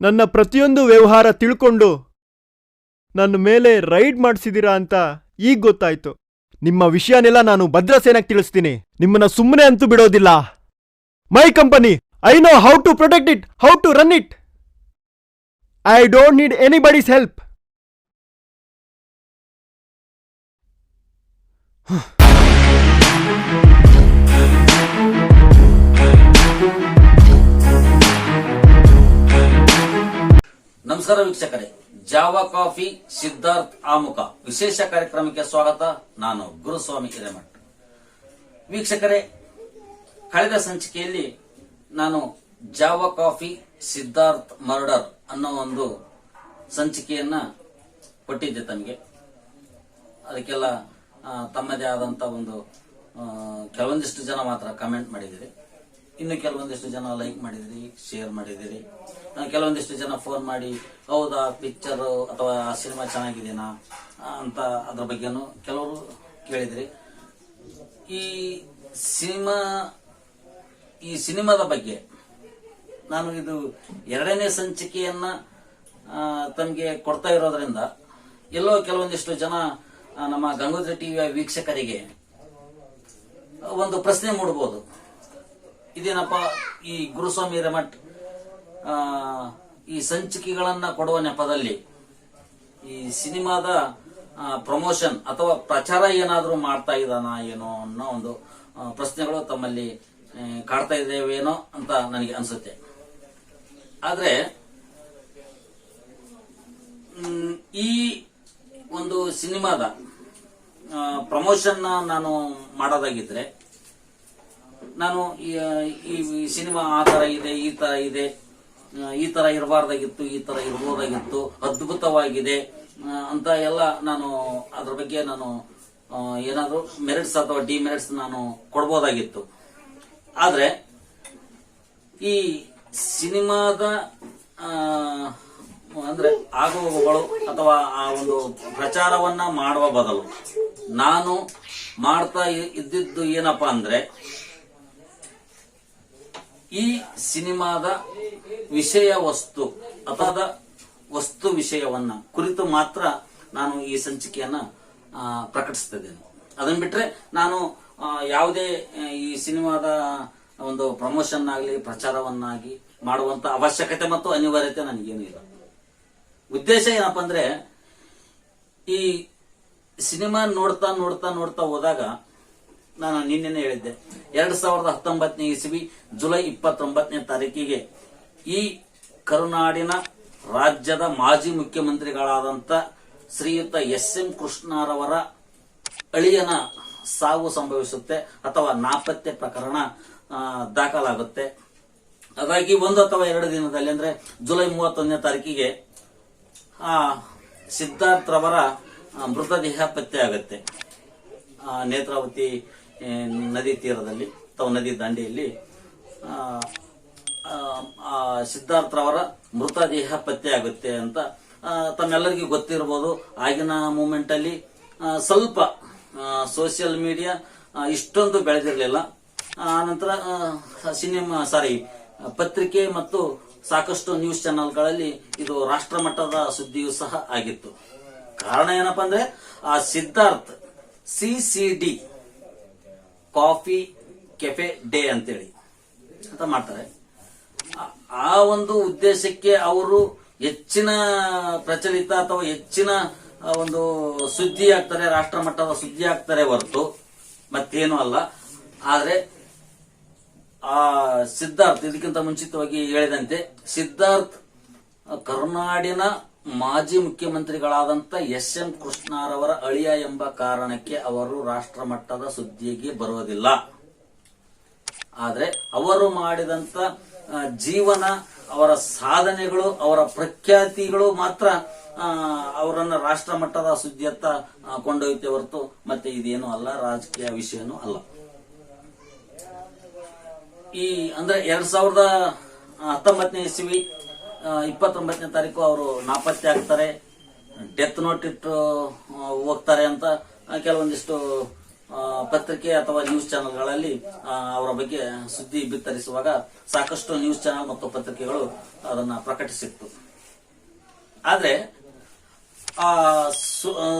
ನನ್ನ ಪ್ರತಿಯೊಂದು ವ್ಯವಹಾರ ತಿಳ್ಕೊಂಡು ನನ್ನ ಮೇಲೆ ರೈಡ್ ಮಾಡಿಸಿದೀರಾ ಅಂತ ಈಗ ಗೊತ್ತಾಯ್ತು. ನಿಮ್ಮ ವಿಷಯನೆಲ್ಲ ನಾನು ಭದ್ರಸೇನಕ್ಕೆ ತಿಳಿಸ್ತೀನಿ. ನಿಮ್ಮನ್ನ ಸುಮ್ಮನೆ ಅಂತೂ ಬಿಡೋದಿಲ್ಲ. My company I know how to protect it how to run it I don't need anybody's help ನಮಸ್ಕಾರ ವೀಕ್ಷಕರೇ. ಜಾವಾ ಕಾಫಿ, ಸಿದ್ಧಾರ್ಥ್ ಆಮುಖ. ವಿಶೇಷ ಕಾರ್ಯಕ್ರಮಕ್ಕೆ ಸ್ವಾಗತ. ನಾನು ಗುರುಸ್ವಾಮಿ ಹಿರೇಮಠ್. ವೀಕ್ಷಕರೇ, ಕಳೆದ ಸಂಚಿಕೆಯಲ್ಲಿ ನಾನು ಜಾವಾ ಕಾಫಿ, ಸಿದ್ಧಾರ್ಥ್ ಮರ್ಡರ್ ಅನ್ನೋ ಒಂದು ಸಂಚಿಕೆಯನ್ನ ಕೊಟ್ಟಿದ್ದೆ ತಮಗೆ. ಅದಕ್ಕೆಲ್ಲ ತಮ್ಮದೇ ಆದಂತ ಒಂದು ಕೆಲವೊಂದಿಷ್ಟು ಜನ ಮಾತ್ರ ಕಮೆಂಟ್ ಮಾಡಿದಿರಿ ಇನ್ನು ಕೆಲವೊಂದಿಷ್ಟು ಜನ ಲೈಕ್ ಮಾಡಿದಿರಿ ಶೇರ್ ಮಾಡಿದಿರಿ. ಆ, ಕೆಲವೊಂದಿಷ್ಟು ಜನ ಫೋನ್ ಮಾಡಿ ಹೌದಾ ಪಿಕ್ಚರ್ ಅಥವಾ ಸಿನಿಮಾ ಚೆನ್ನಾಗಿದೆನಾ ಅಂತ ಅದ್ರ ಬಗ್ಗೆನೂ ಕೆಲವರು ಕೇಳಿದ್ರಿ. ಈ ಸಿನಿಮಾ ಈ ಸಿನಿಮಾದ ಬಗ್ಗೆ ನಾನು ಇದು ಎರಡನೇ ಸಂಚಿಕೆಯನ್ನ ತಮಗೆ ಕೊಡ್ತಾ ಇರೋದ್ರಿಂದ ಎಲ್ಲೋ ಕೆಲವೊಂದಿಷ್ಟು ಜನ ನಮ್ಮ ಗಂಗೋತ್ರಿ ಟಿವಿಯ ವೀಕ್ಷಕರಿಗೆ ಒಂದು ಪ್ರಶ್ನೆ ಮೂಡಬಹುದು ಇದೇನಪ್ಪ ಈ ಗುರುಸ್ವಾಮಿ ರೆಮಠ್? ಈ ಸಂಚಿಕೆಗಳನ್ನ ಕೊಡುವ ನೆಪದಲ್ಲಿ ಈ ಸಿನಿಮಾದ ಪ್ರಮೋಷನ್ ಅಥವಾ ಪ್ರಚಾರ ಏನಾದರೂ ಮಾಡ್ತಾ ಇದ್ದಾನ ಏನೋ ಅನ್ನೋ ಒಂದು ಪ್ರಶ್ನೆಗಳು ತಮ್ಮಲ್ಲಿ ಕಾಡ್ತಾ ಇದ್ದೇವೇನೋ ಅಂತ ನನಗೆ ಅನ್ಸುತ್ತೆ. ಆದ್ರೆ ಈ ಒಂದು ಸಿನಿಮಾದ ಪ್ರಮೋಷನ್ ನಾನು ಮಾಡೋದಾಗಿದ್ರೆ ನಾನು ಈ- ಸಿನಿಮಾ ಆ ತರ ಇದೆ, ಈ ತರ ಇದೆ ಈ ತರ ಇರಬಾರ್ದಾಗಿತ್ತು, ಈ ತರ ಇರ್ಬೋದಾಗಿತ್ತು, ಅದ್ಭುತವಾಗಿದೆ ಅಂತ ಎಲ್ಲ ನಾನು ಅದ್ರ ಬಗ್ಗೆ ನಾನು ಏನಾದರೂ ಮೆರಿಟ್ಸ್ ಅಥವಾ ಡಿಮೆರಿಟ್ಸ್ ನಾನು ಕೊಡ್ಬೋದಾಗಿತ್ತು. ಆದ್ರೆ ಈ ಸಿನಿಮಾದ ಅಂದ್ರೆ ಆಗುವಗಳು ಅಥವಾ ಆ ಒಂದು ಪ್ರಚಾರವನ್ನ ಮಾಡುವ ಬದಲು ನಾನು ಮಾಡ್ತಾ ಇದ್ದಿದ್ದು ಏನಪ್ಪಾ ಅಂದ್ರೆ ಈ ಸಿನಿಮಾದ ವಿಷಯ ವಸ್ತು ಅಥವಾ ವಸ್ತು ವಿಷಯವನ್ನ ಕುರಿತು ಮಾತ್ರ ನಾನು ಈ ಸಂಚಿಕೆಯನ್ನ ಪ್ರಕಟಿಸ್ತಿದ್ದೇನೆ. ಅದನ್ನ ಬಿಟ್ರೆ ನಾನು ಯಾವುದೇ ಈ ಸಿನಿಮಾದ ಒಂದು ಪ್ರಮೋಷನ್ ಆಗಲಿ ಪ್ರಚಾರವನ್ನಾಗಿ ಮಾಡುವಂತ ಅವಶ್ಯಕತೆ ಮತ್ತು ಅನಿವಾರ್ಯತೆ ನನಗೇನು ಇಲ್ಲ. ಉದ್ದೇಶ ಏನಪ್ಪ ಅಂದ್ರೆ ಈ ಸಿನಿಮಾ ನೋಡ್ತಾ ನೋಡ್ತಾ ನೋಡ್ತಾ ಹೋದಾಗ ನಾನು ನಿನ್ನೆನೆ ಹೇಳಿದ್ದೆ. ಎರಡ್ ಸಾವಿರದ ಹತ್ತೊಂಬತ್ತನೇ ಇಸವಿ, ಜುಲೈ ಇಪ್ಪತ್ತೊಂಬತ್ತನೇ ತಾರೀಕಿಗೆ ಈ ಕರುನಾಡಿನ ರಾಜ್ಯದ ಮಾಜಿ ಮುಖ್ಯಮಂತ್ರಿಗಳಾದಂತ ಶ್ರೀಯುತ ಎಸ್ ಎಂ ಕೃಷ್ಣರವರ ಅಳಿಯನ ಸಾವು ಸಂಭವಿಸುತ್ತೆ ಅಥವಾ ನಾಪತ್ತೆ ಪ್ರಕರಣ ದಾಖಲಾಗುತ್ತೆ. ಹಾಗಾಗಿ ಒಂದು ಅಥವಾ ಎರಡು ದಿನದಲ್ಲಿ ಅಂದ್ರೆ ಜುಲೈ ಮೂವತ್ತೊಂದನೇ ತಾರೀಕಿಗೆ ಆ, ಸಿದ್ಧಾರ್ಥ್ ರವರ ಮೃತದೇಹ ಪತ್ತೆ ಆಗುತ್ತೆ. ನೇತ್ರಾವತಿ ನದಿ ತೀರದಲ್ಲಿ ಅಥವಾ ನದಿ ದಂಡೆಯಲ್ಲಿ ಆ, ಆ, ಆ, ಸಿದ್ಧಾರ್ಥ್ ರವರ ಮೃತದೇಹ ಪತ್ತೆ ಆಗುತ್ತೆ ಅಂತ ತಮ್ಮೆಲ್ಲರಿಗೂ ಗೊತ್ತಿರಬಹುದು ಆಗಿನ ಮೂಮೆಂಟ್ ಅಲ್ಲಿ ಸ್ವಲ್ಪ ಸೋಷಿಯಲ್ ಮೀಡಿಯಾ ಇಷ್ಟೊಂದು ಬೆಳೆದಿರಲಿಲ್ಲ. ಆನಂತರ ಸಿನಿಮಾ ಸಾರಿ ಪತ್ರಿಕೆ ಮತ್ತು ಸಾಕಷ್ಟು ನ್ಯೂಸ್ ಚಾನೆಲ್ಗಳಲ್ಲಿ ಇದು ರಾಷ್ಟ್ರ ಮಟ್ಟದ ಸುದ್ದಿಯೂ ಸಹ ಆಗಿತ್ತು. ಕಾರಣ ಏನಪ್ಪಾ ಅಂದ್ರೆ ಆ Siddharth C C D coffee cafe day ಅಂತೇಳಿ ಅಂತ ಮಾಡ್ತಾರೆ. ಆ- ಒಂದು ಉದ್ದೇಶಕ್ಕೆ ಅವರು ಹೆಚ್ಚಿನ ಪ್ರಚಲಿತ ಅಥವಾ ಹೆಚ್ಚಿನ ಒಂದು ಸುದ್ದಿ ಆಗ್ತಾರೆ, ರಾಷ್ಟ್ರ ಮಟ್ಟದ ಸುದ್ದಿ ಆಗ್ತಾರೆ ಹೊರತು, ಮತ್ತೇನು ಅಲ್ಲ. ಆದ್ರೆ, ಆ, ಸಿದ್ಧಾರ್ಥ್, ಇದಕ್ಕಿಂತ ಮುಂಚಿತವಾಗಿ ಹೇಳಿದಂತೆ, ಸಿದ್ಧಾರ್ಥ್ ಕರ್ನಾಡಿನ ಮಾಜಿ ಮುಖ್ಯಮಂತ್ರಿಗಳಾದಂತ ಎಸ್ ಎಂ ಕೃಷ್ಣರವರ ಅಳಿಯ ಎಂಬ ಕಾರಣಕ್ಕೆ ಅವರು ರಾಷ್ಟ್ರ ಮಟ್ಟದ ಸುದ್ದಿಗೆ ಬರುವುದಿಲ್ಲ. ಆದ್ರೆ ಅವರು ಮಾಡಿದಂತ ಜೀವನ, ಅವರ ಸಾಧನೆಗಳು, ಅವರ ಪ್ರಖ್ಯಾತಿಗಳು ಮಾತ್ರ ಅವರನ್ನ ರಾಷ್ಟ್ರ ಮಟ್ಟದ ಸುದ್ದಿಯತ್ತ ಕೊಂಡೊಯ್ಯುತ್ತೆ ಹೊರತು ಮತ್ತೆ ಇದೇನು ಅಲ್ಲ, ರಾಜಕೀಯ ವಿಷಯನೂ ಅಲ್ಲ. ಈ ಅಂದ್ರೆ ಎರಡ್ ಸಾವಿರದ ಹತ್ತೊಂಬತ್ತನೇ ಇಸ್ವಿ ಇಪ್ಪತ್ತೊಂಬತ್ತನೇ ತಾರೀಕು ಅವರು ನಾಪತ್ತೆ ಆಗ್ತಾರೆ. ಡೆತ್ ನೋಟ್ ಇಟ್ಟು ಹೋಗ್ತಾರೆ ಅಂತ ಕೆಲವೊಂದಿಷ್ಟು ಪತ್ರಿಕೆ ಅಥವಾ ನ್ಯೂಸ್ ಚಾನೆಲ್ಗಳಲ್ಲಿ ಅವರ ಬಗ್ಗೆ ಸುದ್ದಿ ಬಿತ್ತರಿಸುವಾಗ ಸಾಕಷ್ಟು ನ್ಯೂಸ್ ಚಾನೆಲ್ ಮತ್ತು ಪತ್ರಿಕೆಗಳು ಅದನ್ನ ಪ್ರಕಟಿಸಿತ್ತು. ಆದ್ರೆ, ಆ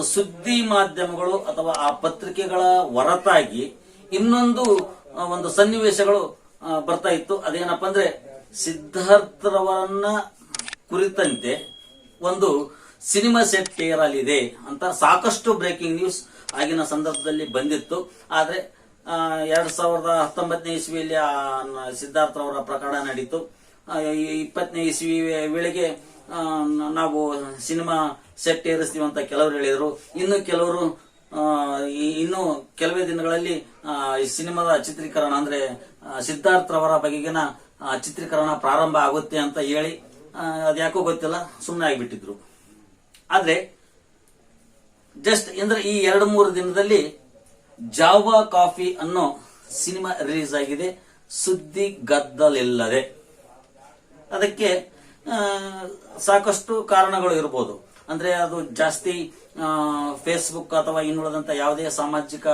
ಸುದ್ದಿ ಮಾಧ್ಯಮಗಳು ಅಥವಾ ಆ ಪತ್ರಿಕೆಗಳ ಹೊರತಾಗಿ ಇನ್ನೊಂದು ಒಂದು ಸನ್ನಿವೇಶಗಳು ಬರ್ತಾ ಇತ್ತು. ಅದೇನಪ್ಪ ಅಂದ್ರೆ ಸಿದ್ಧಾರ್ಥರವರನ್ನ ಕುರಿತಂತೆ ಒಂದು ಸಿನಿಮಾ ಸೆಟ್ ತೇರಲಿದೆ ಅಂತ ಸಾಕಷ್ಟು ಬ್ರೇಕಿಂಗ್ ನ್ಯೂಸ್ ಆಗಿನ ಸಂದರ್ಭದಲ್ಲಿ ಬಂದಿತ್ತು. ಆದ್ರೆ ಎರಡ್ ಸಾವಿರದ ಹತ್ತೊಂಬತ್ತನೇ ಇಸ್ವಿಯಲ್ಲಿ ಸಿದ್ಧಾರ್ಥರವರ ಪ್ರಕರಣ ನಡೀತು. ಇಪ್ಪತ್ತನೇ ಇಸ್ವಿ ವೇಳೆಗೆ ನಾವು ಸಿನಿಮಾ ಸೆಟ್ ಏರಿಸ್ತೀವಿ ಅಂತ ಕೆಲವರು ಹೇಳಿದರು. ಇನ್ನು ಕೆಲವರು ಇನ್ನು ಕೆಲವೇ ದಿನಗಳಲ್ಲಿ ಈ ಸಿನಿಮಾದ ಚಿತ್ರೀಕರಣ ಅಂದ್ರೆ ಸಿದ್ಧಾರ್ಥ್ರವರ ಸಿದ್ಧಾರ್ಥರವರ ಬಗೆಗಿನ ಚಿತ್ರೀಕರಣ ಪ್ರಾರಂಭ ಆಗುತ್ತೆ ಅಂತ ಹೇಳಿ ಅದ್ಯಾಕೋ ಗೊತ್ತಿಲ್ಲ ಸುಮ್ಮನೆ ಆಗಿಬಿಟ್ಟಿದ್ರು. ಆದ್ರೆ, ಜಸ್ಟ್ ಅಂದ್ರೆ ಈ ಎರಡು ಮೂರು ದಿನದಲ್ಲಿ ಜಾವಾ ಕಾಫಿ ಅನ್ನೋ ಸಿನಿಮಾ ರಿಲೀಸ್ ಆಗಿದೆ, ಸುದ್ದಿ ಗದ್ದಲಿಲ್ಲದೆ. ಅದಕ್ಕೆ ಸಾಕಷ್ಟು ಕಾರಣಗಳು ಇರಬಹುದು ಅಂದ್ರೆ ಅದು ಜಾಸ್ತಿ ಫೇಸ್ಬುಕ್ ಅಥವಾ ಇನ್ನುಳಿದಂತ ಯಾವುದೇ ಸಾಮಾಜಿಕ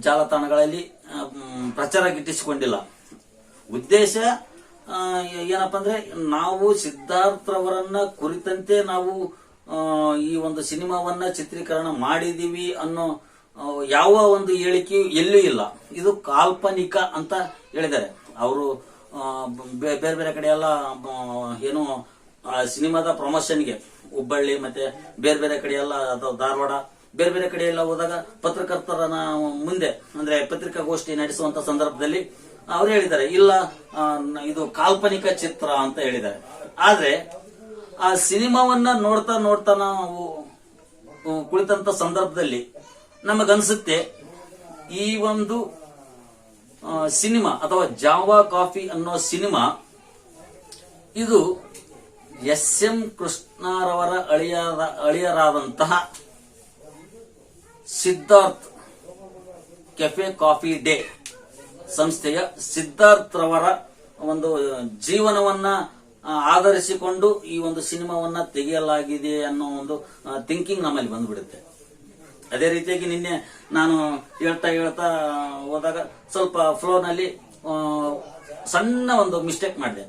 ಜಾಲತಾಣಗಳಲ್ಲಿ ಪ್ರಚಾರ ಗಿಟ್ಟಿಸಿಕೊಂಡಿಲ್ಲ. ಉದ್ದೇಶ ಏನಪ್ಪ ಅಂದ್ರೆ ನಾವು ಸಿದ್ಧಾರ್ಥರವರನ್ನ ಕುರಿತಂತೆ ನಾವು ಈ ಒಂದು ಸಿನಿಮಾವನ್ನ ಚಿತ್ರೀಕರಣ ಮಾಡಿದೀವಿ ಅನ್ನೋ ಯಾವ ಒಂದು ಹೇಳಿಕೆಯು ಎಲ್ಲೂ ಇಲ್ಲ. ಇದು ಕಾಲ್ಪನಿಕ ಅಂತ ಹೇಳಿದ್ದಾರೆ. ಅವರು ಬೇರೆ ಬೇರೆ ಕಡೆ ಎಲ್ಲ ಏನು ಸಿನಿಮಾದ ಪ್ರಮೋಷನ್ಗೆ. ಹುಬ್ಬಳ್ಳಿ, ಮತ್ತೆ ಬೇರೆ ಬೇರೆ ಕಡೆ ಎಲ್ಲ, ಅಥವಾ ಧಾರವಾಡ, ಬೇರೆ ಬೇರೆ ಕಡೆ ಎಲ್ಲ ಹೋದಾಗ ಪತ್ರಕರ್ತರ ಮುಂದೆ, ಅಂದ್ರೆ ಪತ್ರಿಕಾಗೋಷ್ಠಿ ನಡೆಸುವಂತ ಸಂದರ್ಭದಲ್ಲಿ ಅವ್ರು ಹೇಳಿದ್ದಾರೆ. ಇಲ್ಲ ಇದು ಕಾಲ್ಪನಿಕ ಚಿತ್ರ ಅಂತ ಹೇಳಿದ್ದಾರೆ. ಆದ್ರೆ, ಆ ಸಿನಿಮಾವನ್ನ ನೋಡ್ತಾ ನೋಡ್ತಾ ನಾವು ಕುಳಿತಂತ ಸಂದರ್ಭದಲ್ಲಿ ನಮಗನ್ಸುತ್ತೆ, ಈ ಒಂದು ಸಿನಿಮಾ, ಅಥವಾ ಜಾವಾ ಕಾಫಿ ಅನ್ನೋ ಸಿನಿಮಾ, ಇದು ಎಸ್ ಎಂ ಕೃಷ್ಣರವರ ಅಳಿಯರ, ಅಳಿಯರಾದಂತಹ ಸಿದ್ಧಾರ್ಥ್ ಕೆಫೆ ಕಾಫಿ ಡೇ ಸಂಸ್ಥೆಯ ಸಿದ್ಧಾರ್ಥ್ ರವರ ಒಂದು ಜೀವನವನ್ನ ಆಧರಿಸಿಕೊಂಡು ಈ ಒಂದು ಸಿನಿಮಾವನ್ನ ತೆಗೆಯಲಾಗಿದೆ ಅನ್ನೋ ಒಂದು ಥಿಂಕಿಂಗ್ ನಮ್ಮಲ್ಲಿ ಬಂದ್ಬಿಡುತ್ತೆ. ಅದೇ ರೀತಿಯಾಗಿ ನಿನ್ನೆ ನಾನು ಹೇಳ್ತಾ ಹೇಳ್ತಾ ಹೋದಾಗ ಸ್ವಲ್ಪ ಫ್ಲೋನಲ್ಲಿ ಸಣ್ಣ ಒಂದು ಮಿಸ್ಟೇಕ್ ಮಾಡಿದೆ.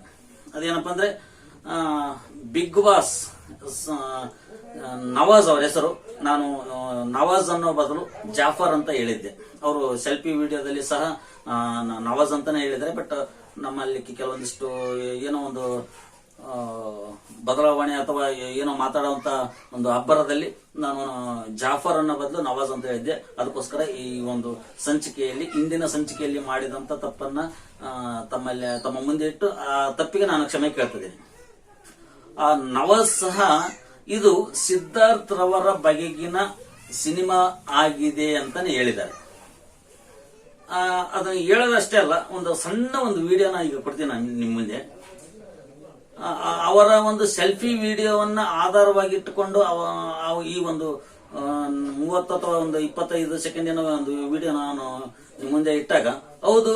ಅದೇನಪ್ಪ ಅಂದ್ರೆ ಬಿಗ್ ಬಾಸ್ ನವಾಜ್ ಅವರ ಹೆಸರು. ನಾನು ನವಾಜ್ ಅನ್ನೋ ಬದಲು ಜಾಫರ್ ಅಂತ ಹೇಳಿದ್ದೆ. ಅವರು ಸೆಲ್ಫಿ ವಿಡಿಯೋದಲ್ಲಿ ಸಹ ನವಾಜ್ ಅಂತಾನೆ ಹೇಳಿದ್ದಾರೆ, ಬಟ್ ನಮ್ಮಲ್ಲಿ ಕೆಲವೊಂದಿಷ್ಟು ಏನೋ ಒಂದು ಬದಲಾವಣೆ ಅಥವಾ ಏನೋ ಮಾತಾಡುವಂತ ಒಂದು ಅಬ್ಬರದಲ್ಲಿ ನಾನು ಜಾಫರ್ ಅನ್ನೋ ಬದಲು ನವಾಜ್ ಅಂತ ಹೇಳಿದ್ದೆ. ಅದಕ್ಕೋಸ್ಕರ ಈ ಒಂದು ಸಂಚಿಕೆಯಲ್ಲಿ ಇಂದಿನ ಸಂಚಿಕೆಯಲ್ಲಿ ಮಾಡಿದಂತ ತಪ್ಪನ್ನ ತಮ್ಮಲ್ಲಿ, ತಮ್ಮ ಮುಂದೆ ಇಟ್ಟು ಆ ತಪ್ಪಿಗೆ ನಾನು ಕ್ಷಮೆ ಕೇಳ್ತಿದ್ದೀನಿ ಆ ನವ ಸಹ ಇದು ಸಿದ್ಧಾರ್ಥ್ ರವರ ಬಗೆಗಿನ ಸಿನಿಮಾ ಆಗಿದೆ ಅಂತಾನೆ ಹೇಳಿದ್ದಾರೆ. ಅದನ್ನ ಹೇಳೋದಷ್ಟೇ ಅಲ್ಲ, ಒಂದು ಸಣ್ಣ ಒಂದು ವಿಡಿಯೋನ ಈಗ ಕೊಡ್ತೀನಿ ನಿಮ್ಮ ಮುಂದೆ. ಅವರ ಒಂದು ಸೆಲ್ಫಿ ವಿಡಿಯೋವನ್ನ ಆಧಾರವಾಗಿಟ್ಟುಕೊಂಡು ಈ ಒಂದು ಮೂವತ್ತು ಅಥವಾ ಒಂದು ಇಪ್ಪತ್ತೈದು ಸೆಕೆಂಡಿನ ಒಂದು ವಿಡಿಯೋ ನಾನು ಮುಂದೆ ಇಟ್ಟಾಗ, ಹೌದು,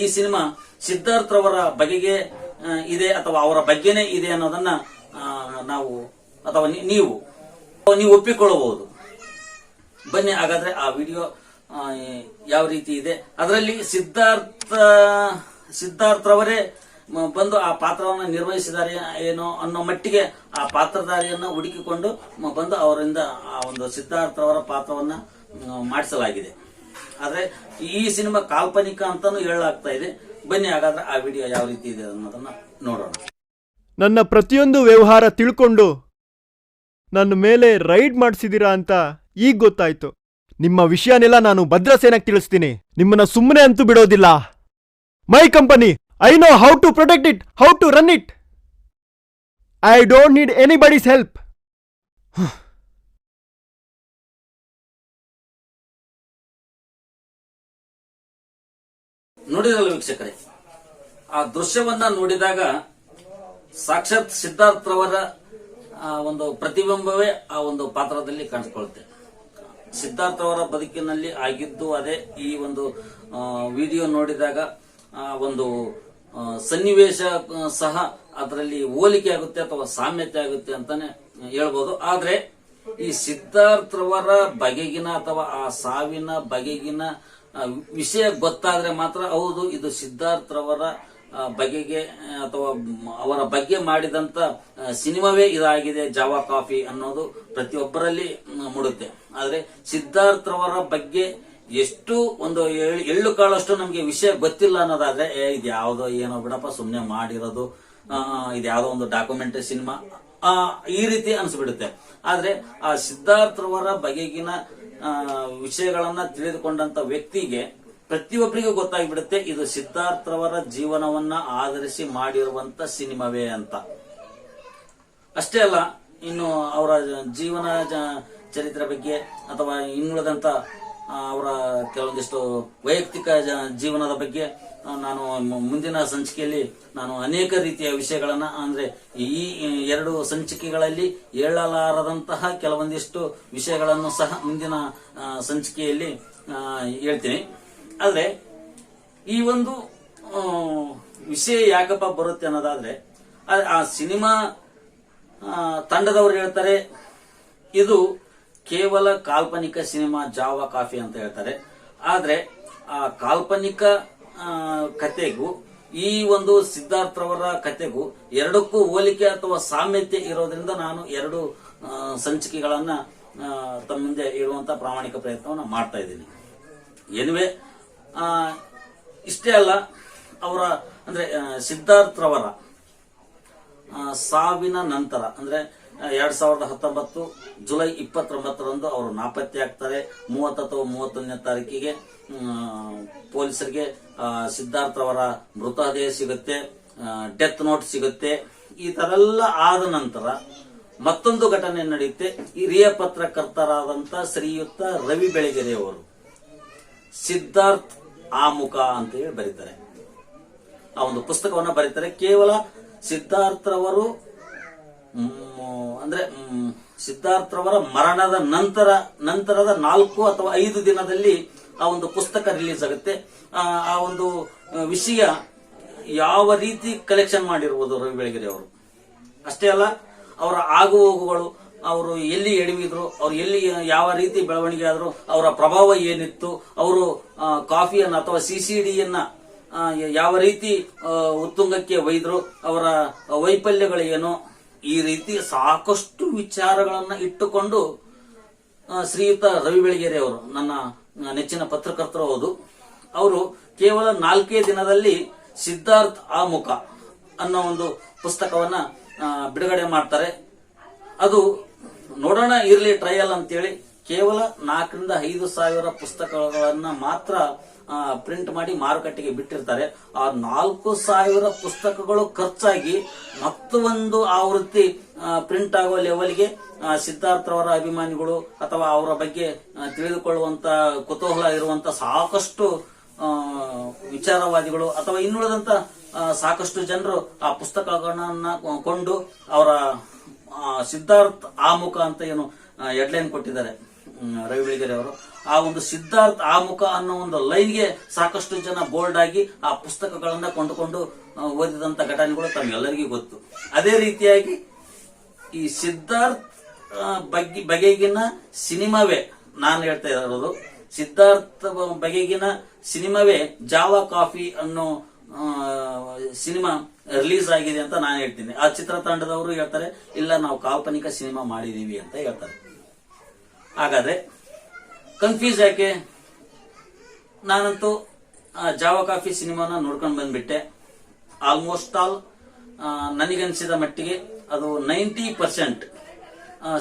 ಈ ಸಿನಿಮಾ ಸಿದ್ಧಾರ್ಥ್ ರವರ ಬಗೆಗೆ ಇದೆ ಅಥವಾ ಅವರ ಬಗ್ಗೆನೇ ಇದೆ ಅನ್ನೋದನ್ನ ನಾವು, ಅಥವಾ ನೀವು ನೀವು ಒಪ್ಪಿಕೊಳ್ಳಬಹುದು. ಬನ್ನಿ, ಹಾಗಾದ್ರೆ ಆ ವಿಡಿಯೋ ಯಾವ ರೀತಿ ಇದೆ. ಅದರಲ್ಲಿ ಸಿದ್ಧಾರ್ಥ, ಸಿದ್ಧಾರ್ಥರವರೇ ಬಂದು ಆ ಪಾತ್ರವನ್ನು ನಿರ್ವಹಿಸಿದ್ದಾರೆ ಏನೋ ಅನ್ನೋ ಮಟ್ಟಿಗೆ ಆ ಪಾತ್ರಧಾರಿಯನ್ನು ಹುಡುಕಿಕೊಂಡು ಬಂದು ಅವರಿಂದ ಆ ಒಂದು ಸಿದ್ಧಾರ್ಥರವರ ಪಾತ್ರವನ್ನ ಮಾಡಿಸಲಾಗಿದೆ. ಆದ್ರೆ ಈ ಸಿನಿಮಾ ಕಾಲ್ಪನಿಕ ಅಂತಾನು ಹೇಳಲಾಗ್ತಾ ಇದೆ. ಬನ್ನಿ, ಹಾಗಾದ್ರೆ ಆ ವಿಡಿಯೋ ಯಾವ ರೀತಿ ಇದೆ ಅನ್ನೋದನ್ನ ನೋಡೋಣ. ನನ್ನ ಪ್ರತಿಯೊಂದು ವ್ಯವಹಾರ ತಿಳ್ಕೊಂಡು ನನ್ನ ಮೇಲೆ ರೈಡ್ ಮಾಡಿಸಿದೀರಾ ಅಂತ ಈಗ ಗೊತ್ತಾಯ್ತು. ನಿಮ್ಮ ವಿಷಯನೆಲ್ಲ ನಾನು ಭದ್ರಸೇನಾಗ್ ತಿಳಿಸ್ತೀನಿ. ನಿಮ್ಮನ್ನ ಸುಮ್ಮನೆ ಅಂತೂ ಬಿಡೋದಿಲ್ಲ. My company I know how to protect it how to run it I don't need anybody's help ನೋಡಿರಲ್ಲ ವೀಕ್ಷಕರೇ? ಆ ದೃಶ್ಯವನ್ನ ನೋಡಿದಾಗ ಸಾಕ್ಷಾತ್ ಸಿದ್ಧಾರ್ಥ್ರವರ ಒಂದು ಪ್ರತಿಬಿಂಬವೇ ಆ ಒಂದು ಪಾತ್ರದಲ್ಲಿ ಕಾಣಿಸ್ಕೊಳ್ಳುತ್ತೆ ಸಿದ್ಧಾರ್ಥ್ರವರ ಬದುಕಿನಲ್ಲಿ ಆಗಿದ್ದು ಅದೇ ಈ ಒಂದು ವಿಡಿಯೋ ನೋಡಿದಾಗ ಆ, ಒಂದು ಸನ್ನಿವೇಶ ಸಹ ಅದರಲ್ಲಿ ಹೋಲಿಕೆ ಆಗುತ್ತೆ ಅಥವಾ ಸಾಮ್ಯತೆ ಆಗುತ್ತೆ ಅಂತಾನೆ ಹೇಳ್ಬೋದು. ಆದ್ರೆ ಈ ಸಿದ್ಧಾರ್ಥರವರ ಬಗೆಗಿನ ಅಥವಾ ಆ ಸಾವಿನ ಬಗೆಗಿನ ವಿಷಯ ಗೊತ್ತಾದ್ರೆ ಮಾತ್ರ ಹೌದು, ಇದು ಸಿದ್ಧಾರ್ಥರವರ ಬಗೆಗೆ, ಅಥವಾ ಅವರ ಬಗ್ಗೆ ಮಾಡಿದಂತ ಸಿನಿಮಾವೇ ಇದಾಗಿದೆ, ಜಾವಾ ಕಾಫಿ ಅನ್ನೋದು ಪ್ರತಿಯೊಬ್ಬರಲ್ಲಿ ಮೂಡುತ್ತೆ. ಆದ್ರೆ ಸಿದ್ಧಾರ್ಥರವರ ಬಗ್ಗೆ ಎಷ್ಟು ಒಂದು ಎಳ್- ಎಳ್ಳು ಕಾಳಷ್ಟು ನಮಗೆ ವಿಷಯ ಗೊತ್ತಿಲ್ಲ ಅನ್ನೋದಾದ್ರೆ ಇದು ಯಾವ್ದೋ ಏನೋ ಬಿಡಪ್ಪ ಸುಮ್ಮನೆ ಮಾಡಿರೋದು ಇದು ಯಾವ್ದೋ ಒಂದು ಡಾಕ್ಯುಮೆಂಟರಿ ಸಿನಿಮಾ ಈ ರೀತಿ ಅನ್ಸ್ಬಿಡುತ್ತೆ. ಆದ್ರೆ ಆ ಸಿದ್ಧಾರ್ಥರವರ ಬಗೆಗಿನ ವಿಷಯಗಳನ್ನ ತಿಳಿದುಕೊಂಡಂತ ವ್ಯಕ್ತಿಗೆ ಪ್ರತಿಯೊಬ್ಬರಿಗೂ ಗೊತ್ತಾಗ್ಬಿಡುತ್ತೆ, ಇದು ಸಿದ್ಧಾರ್ಥರವರ ಜೀವನವನ್ನ ಆಧರಿಸಿ ಮಾಡಿರುವಂತ ಸಿನಿಮಾವೇ ಅಂತ. ಅಷ್ಟೇ ಅಲ್ಲ, ಇನ್ನು ಅವರ ಜೀವನ ಚರಿತ್ರೆ ಬಗ್ಗೆ ಅಥವಾ ಇನ್ನುಳಿದಂತ ಅವರ ಕೆಲವೊಂದಿಷ್ಟು ವೈಯಕ್ತಿಕ ಜೀವನದ ಬಗ್ಗೆ ನಾನು ಮುಂದಿನ ಸಂಚಿಕೆಯಲ್ಲಿ ನಾನು ಅನೇಕ ರೀತಿಯ ವಿಷಯಗಳನ್ನ, ಅಂದ್ರೆ ಈ ಎರಡು ಸಂಚಿಕೆಗಳಲ್ಲಿ ಹೇಳಲಾರದಂತಹ ಕೆಲವೊಂದಿಷ್ಟು ವಿಷಯಗಳನ್ನು ಸಹ ಮುಂದಿನ ಸಂಚಿಕೆಯಲ್ಲಿ ಹೇಳ್ತೀನಿ. ಆದ್ರೆ, ಈ ಒಂದು ವಿಷಯ ಯಾಕಪ್ಪ ಬರುತ್ತೆ ಅನ್ನೋದಾದ್ರೆ, ಆ- ಸಿನಿಮಾ ತಂಡದವರು ಹೇಳ್ತಾರೆ, ಇದು ಕೇವಲ ಕಾಲ್ಪನಿಕ ಸಿನಿಮಾ ಜಾವ ಕಾಫಿ ಅಂತ ಹೇಳ್ತಾರೆ. ಆದ್ರೆ, ಆ ಕಾಲ್ಪನಿಕ ಕತೆಗೂ, ಈ ಒಂದು ಸಿದ್ಧಾರ್ಥರವರ ಕತೆಗೂ ಎರಡಕ್ಕೂ ಹೋಲಿಕೆ ಅಥವಾ ಸಾಮ್ಯತೆ ಇರೋದ್ರಿಂದ ನಾನು ಎರಡು ಸಂಚಿಕೆಗಳನ್ನ ತಮ್ಮ ಮುಂದೆ ಇರುವಂತ ಪ್ರಾಮಾಣಿಕ ಪ್ರಯತ್ನವನ್ನು ಮಾಡ್ತಾ ಇದ್ದೀನಿ. ಎನಿವೆ ಇಷ್ಟೇ ಅಲ್ಲ, ಅವರ, ಅಂದ್ರೆ ಸಿದ್ಧಾರ್ಥರವರ ಸಾವಿನ ನಂತರ, ಅಂದ್ರೆ ಎರಡ್ ಸಾವಿರದ ಹತ್ತೊಂಬತ್ತು ಜುಲೈ ಇಪ್ಪತ್ತೊಂಬತ್ತರಂದು ಅವರು ನಾಪತ್ತೆ ಆಗ್ತಾರೆ. ಮೂವತ್ತು ಅಥವಾ ಮೂವತ್ತೊಂದನೇ ತಾರೀಕಿಗೆ ಪೊಲೀಸರಿಗೆ ಸಿದ್ಧಾರ್ಥ ಅವರ ಮೃತದೇಹ ಸಿಗುತ್ತೆ ಡೆತ್ ನೋಟ್ ಸಿಗುತ್ತೆ. ಈ ತರ ಎಲ್ಲ ಆದ ನಂತರ ಮತ್ತೊಂದು ಘಟನೆ ನಡೆಯುತ್ತೆ. ಹಿರಿಯ ಪತ್ರಕರ್ತರಾದಂತ ಶ್ರೀಯುತ ರವಿ ಬೆಳಗೆರೆಯವರು. ಸಿದ್ಧಾರ್ಥ್ ಆಮುಖ ಅಂತ ಹೇಳಿ ಬರೀತಾರೆ. ಆ ಒಂದು ಪುಸ್ತಕವನ್ನ ಬರೀತಾರೆ. ಕೇವಲ ಸಿದ್ಧಾರ್ಥರವರು ಅಂದ್ರೆ ಸಿದ್ಧಾರ್ಥ್ರವರ ಮರಣದ ನಂತರ ನಂತರದ ನಾಲ್ಕು ಅಥವಾ ಐದು ದಿನದಲ್ಲಿ ಆ ಒಂದು ಪುಸ್ತಕ ರಿಲೀಸ್ ಆಗುತ್ತೆ. ಆ, ಒಂದು ವಿಷಯ ಯಾವ ರೀತಿ ಕಲೆಕ್ಷನ್ ಮಾಡಿರ್ಬೋದು ರವಿ ಬೆಳಗೆರೆ ಅವರು? ಅಷ್ಟೇ ಅಲ್ಲ ಅವರ ಆಗು ಹೋಗುಗಳು ಅವರು ಎಲ್ಲಿ ಎಡವಿದ್ರು ಅವ್ರು ಎಲ್ಲಿ ಯಾವ ರೀತಿ ಬೆಳವಣಿಗೆ ಆದ್ರು ಅವರ ಪ್ರಭಾವ ಏನಿತ್ತು ಅವರು ಕಾಫಿಯನ್ನು ಅಥವಾ ಸಿ ಡಿಯನ್ನ ಯಾವ ರೀತಿ ಉತ್ತುಂಗಕ್ಕೆ ಒಯ್ದ್ರು ಅವರ ವೈಫಲ್ಯಗಳು ಏನು ಈ ರೀತಿ ಸಾಕಷ್ಟು ವಿಚಾರಗಳನ್ನ ಇಟ್ಟುಕೊಂಡು ಶ್ರೀಯುತ ರವಿ ಬೆಳಗೆರೆ ಅವರು ನನ್ನ ನೆಚ್ಚಿನ ಪತ್ರಕರ್ತರು ಹೌದು, ಅವರು ಕೇವಲ ನಾಲ್ಕೇ ದಿನದಲ್ಲಿ ಸಿದ್ಧಾರ್ಥ್ ಆಮುಖ ಅನ್ನೋ ಒಂದು ಪುಸ್ತಕವನ್ನ ಬಿಡುಗಡೆ ಮಾಡ್ತಾರೆ. ಅದು ನೋಡೋಣ, ಇರಲಿ ಟ್ರಯಲ್ ಅಂತೇಳಿ ಕೇವಲ ನಾಲ್ಕರಿಂದ ಐದು ಸಾವಿರ ಪುಸ್ತಕಗಳನ್ನ ಮಾತ್ರ ಪ್ರಿಂಟ್ ಮಾಡಿ ಮಾರುಕಟ್ಟೆಗೆ ಬಿಟ್ಟಿರ್ತಾರೆ. ಆ ನಾಲ್ಕು ಸಾವಿರ ಪುಸ್ತಕಗಳು ಖರ್ಚಾಗಿ ಮತ್ತೊಂದು ಆವೃತ್ತಿ ಪ್ರಿಂಟ್ ಆಗುವ ಲೆವೆಲ್ಗೆ ಸಿದ್ಧಾರ್ಥ ಅವರ ಅಭಿಮಾನಿಗಳು ಅಥವಾ ಅವರ ಬಗ್ಗೆ ತಿಳಿದುಕೊಳ್ಳುವಂತ ಕುತೂಹಲ ಇರುವಂತ ಸಾಕಷ್ಟು ವಿಚಾರವಾದಿಗಳು ಅಥವಾ ಇನ್ನುಳಿದಂತ ಸಾಕಷ್ಟು ಜನರು ಆ ಪುಸ್ತಕಗಳನ್ನ ಕೊಂಡು ಅವರ ಸಿದ್ಧಾರ್ಥ್ ಆಮುಖ ಅಂತ ಏನು ಹೆಡ್ಲೈನ್ ಕೊಟ್ಟಿದ್ದಾರೆ. ರವಿ ಬೆಳಗೆರೆ ಅವರು. ಆ ಒಂದು ಸಿದ್ಧಾರ್ಥ್ ಆಮುಖ ಅನ್ನೋ ಒಂದು ಲೈನ್ಗೆ ಸಾಕಷ್ಟು ಜನ ಬೋಲ್ಡ್ ಆಗಿ ಆ ಪುಸ್ತಕಗಳನ್ನ ಕೊಂಡುಕೊಂಡು ಆ, ಓದಿದಂತ ಘಟನೆಗಳು ತಮ್ಗೆಲ್ಲರಿಗೂ ಗೊತ್ತು. ಅದೇ ರೀತಿಯಾಗಿ ಈ ಸಿದ್ಧಾರ್ಥ್ ಬಗ್ಗೆ ಬಗೆಗಿನ ಸಿನಿಮಾವೇ ನಾನು ಹೇಳ್ತಾ ಇರೋದು. ಸಿದ್ಧಾರ್ಥ ಬಗೆಗಿನ ಸಿನಿಮಾವೇ ಜಾವಾ ಕಾಫಿ ಅನ್ನೋ ಸಿನಿಮಾ ರಿಲೀಸ್ ಆಗಿದೆ ಅಂತ ನಾನು ಹೇಳ್ತೀನಿ. ಆ ಚಿತ್ರತಂಡದವರು ಹೇಳ್ತಾರೆ ಇಲ್ಲ ನಾವು ಕಾಲ್ಪನಿಕ ಸಿನಿಮಾ ಮಾಡಿದೀವಿ ಅಂತ ಹೇಳ್ತಾರೆ. ಹಾಗಾದ್ರೆ ಕನ್ಫ್ಯೂಸ್ ಯಾಕೆ? ನಾನಂತೂ ಜಾವ ಕಾಫಿ ಸಿನಿಮಾನ ನೋಡ್ಕೊಂಡು ಬಂದ್ಬಿಟ್ಟೆ. ಆಲ್ಮೋಸ್ಟ್ ಆಲ್ ನನಗನ್ಸಿದ ಮಟ್ಟಿಗೆ ಅದು ನೈಂಟಿ ಪರ್ಸೆಂಟ್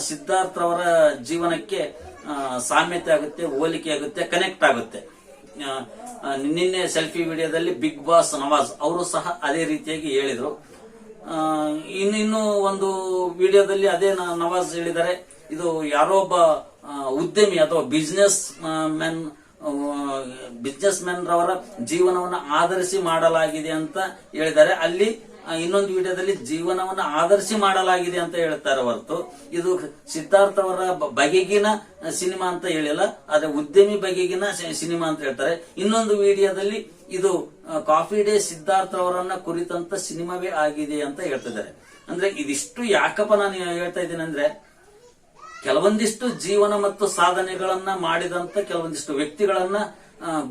ಸಿದ್ಧಾರ್ಥ್ ಅವರ ಜೀವನಕ್ಕೆ ಸಾಮ್ಯತೆ ಆಗುತ್ತೆ, ಹೋಲಿಕೆ ಆಗುತ್ತೆ ಕನೆಕ್ಟ್ ಆಗುತ್ತೆ. ನಿನ್ನೆ ಸೆಲ್ಫಿ ವಿಡಿಯೋದಲ್ಲಿ ಬಿಗ್ ಬಾಸ್ ನವಾಜ್ ಅವರು ಸಹ ಅದೇ ರೀತಿಯಾಗಿ ಹೇಳಿದ್ರು. ಇನ್ನು ಒಂದು ವಿಡಿಯೋದಲ್ಲಿ ಅದೇ ನವಾಜ್ ಹೇಳಿದರೆ ಇದು ಯಾರೋ ಒಬ್ಬ ಉದ್ಯಮಿ ಅಥವಾ ಬಿಸ್ನೆಸ್ ಮ್ಯಾನ್ ಬಿಸ್ನೆಸ್ ಮ್ಯಾನ್ ರವರ ಜೀವನವನ್ನ ಆಧರಿಸಿ ಮಾಡಲಾಗಿದೆ ಅಂತ ಹೇಳಿದ್ದಾರೆ. ಅಲ್ಲಿ ಇನ್ನೊಂದು ವಿಡಿಯೋದಲ್ಲಿ ಜೀವನವನ್ನು ಆಧರಿಸಿ ಮಾಡಲಾಗಿದೆ ಅಂತ ಹೇಳ್ತಾರೆ ಹೊರತು. ಇದು ಸಿದ್ಧಾರ್ಥ ಅವರ ಬಗೆಗಿನ ಸಿನಿಮಾ ಅಂತ ಹೇಳಿಲ್ಲ, ಆದ್ರೆ ಉದ್ಯಮಿ ಬಗೆಗಿನ ಸಿನಿಮಾ ಅಂತ ಹೇಳ್ತಾರೆ. ಇನ್ನೊಂದು ವಿಡಿಯೋದಲ್ಲಿ ಇದು ಕಾಫಿ ಡೇ ಸಿದ್ಧಾರ್ಥ ಅವರನ್ನ ಕುರಿತಂತ ಸಿನಿಮಾವೇ ಆಗಿದೆ ಅಂತ ಹೇಳ್ತಿದ್ದಾರೆ. ಅಂದ್ರೆ ಇದಿಷ್ಟು ಯಾಕಪ್ಪ ನಾನು ಹೇಳ್ತಾ ಇದ್ದೀನಿ ಅಂದ್ರೆ ಕೆಲವೊಂದಿಷ್ಟು ಜೀವನ ಮತ್ತು ಸಾಧನೆಗಳನ್ನ ಮಾಡಿದಂತ ಕೆಲವೊಂದಿಷ್ಟು ವ್ಯಕ್ತಿಗಳನ್ನ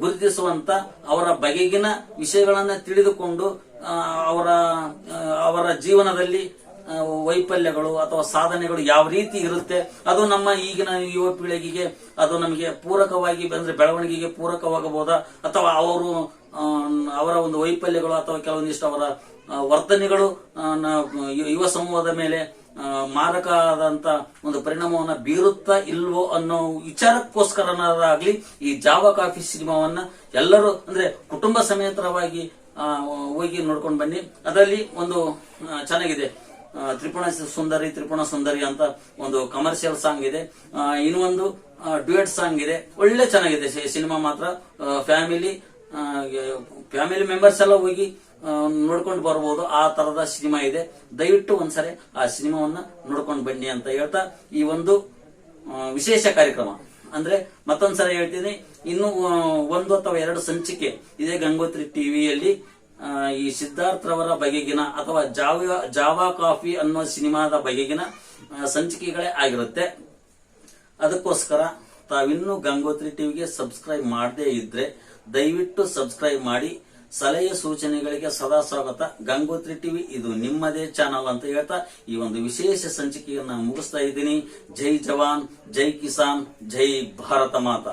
ಗುರುತಿಸುವಂತ ಅವರ ಬಗೆಗಿನ ವಿಷಯಗಳನ್ನ ತಿಳಿದುಕೊಂಡು ಅವರ ಅವರ ಜೀವನದಲ್ಲಿ ವೈಫಲ್ಯಗಳು ಅಥವಾ ಸಾಧನೆಗಳು ಯಾವ ರೀತಿ ಇರುತ್ತೆ, ಅದು ನಮ್ಮ ಈಗಿನ ಯುವ ಪೀಳಿಗೆಗೆ, ಅದು ನಮಗೆ ಪೂರಕವಾಗಿ ಅಂದ್ರೆ ಬೆಳವಣಿಗೆಗೆ ಪೂರಕವಾಗಬಹುದಾ, ಅಥವಾ ಅವರು ಅವರ ಒಂದು ವೈಫಲ್ಯಗಳು ಅಥವಾ ಕೆಲವೊಂದಿಷ್ಟು ಅವರ ವರ್ತನೆಗಳು ಯುವ ಸಮೂಹದ ಮೇಲೆ ಮಾರಕ ಆದಂತ ಒಂದು ಪರಿಣಾಮವನ್ನ ಬೀರುತ್ತಾ ಇಲ್ವೋ ಅನ್ನೋ ವಿಚಾರಕ್ಕೋಸ್ಕರನಾಗಲಿ ಈ ಜಾವ ಕಾಫಿ ಸಿನಿಮಾವನ್ನ ಎಲ್ಲರೂ, ಅಂದ್ರೆ ಕುಟುಂಬ ಸಮೇತರವಾಗಿ ಹೋಗಿ ನೋಡ್ಕೊಂಡು ಬನ್ನಿ. ಅದರಲ್ಲಿ ಒಂದು ಚೆನ್ನಾಗಿದೆ. ತ್ರಿಪುಣ ಸುಂದರಿ ತ್ರಿಪುಣ ಸುಂದರಿ ಅಂತ ಒಂದು ಕಮರ್ಷಿಯಲ್ ಸಾಂಗ್ ಇದೆ. ಇನ್ನೊಂದು ಡ್ಯೂಯೆಟ್ ಸಾಂಗ್ ಇದೆ. ಒಳ್ಳೆ ಚೆನ್ನಾಗಿದೆ. ಸಿನಿಮಾ ಮಾತ್ರ. ಫ್ಯಾಮಿಲಿ ಫ್ಯಾಮಿಲಿ ಮೆಂಬರ್ಸ್ ಎಲ್ಲ ಹೋಗಿ ನೋಡ್ಕೊಂಡು ಬರ್ಬೋದು. ಆ ತರದ ಸಿನಿಮಾ ಇದೆ. ದಯವಿಟ್ಟು ಒಂದ್ಸರಿ ಆ ಸಿನಿಮಾವನ್ನ ನೋಡ್ಕೊಂಡು ಬನ್ನಿ ಅಂತ ಹೇಳ್ತಾ ಈ ಒಂದು ವಿಶೇಷ ಕಾರ್ಯಕ್ರಮ. ಅಂದ್ರೆ ಮತ್ತೊಂದ್ಸರಿ ಹೇಳ್ತೀನಿ, ಇನ್ನು ಒಂದು ಅಥವಾ ಎರಡು ಸಂಚಿಕೆ ಇದೇ ಗಂಗೋತ್ರಿ ಟಿವಿಯಲ್ಲಿ. ಈ ಸಿದ್ಧಾರ್ಥ್ ರವರ ಬಗೆಗಿನ ಅಥವಾ ಜಾವ, ಜಾವಾ ಕಾಫಿ ಅನ್ನೋ ಸಿನಿಮಾದ ಬಗೆಗಿನ ಸಂಚಿಕೆಗಳೇ ಆಗಿರುತ್ತೆ. ಅದಕ್ಕೋಸ್ಕರ ತಾವಿನ್ನೂ ಗಂಗೋತ್ರಿ ಟಿವಿಗೆ ಸಬ್ಸ್ಕ್ರೈಬ್ ಮಾಡದೇ ಇದ್ರೆ ದಯವಿಟ್ಟು ಸಬ್ಸ್ಕ್ರೈಬ್ ಮಾಡಿ. ಸಲಹೆ ಸೂಚನೆಗಳಿಗೆ ಸದಾ ಸ್ವಾಗತ. ಗಂಗೋತ್ರಿ ಟಿವಿ, ಇದು ನಿಮ್ಮದೇ ಚಾನಲ್ ಅಂತ ಹೇಳ್ತಾ ಈ ಒಂದು ವಿಶೇಷ ಸಂಚಿಕೆಯನ್ನ ಮುಗಿಸ್ತಾ ಇದ್ದೀನಿ. ಜೈ ಜವಾನ್, ಜೈ ಕಿಸಾನ್, ಜೈ ಭಾರತ ಮಾತಾ.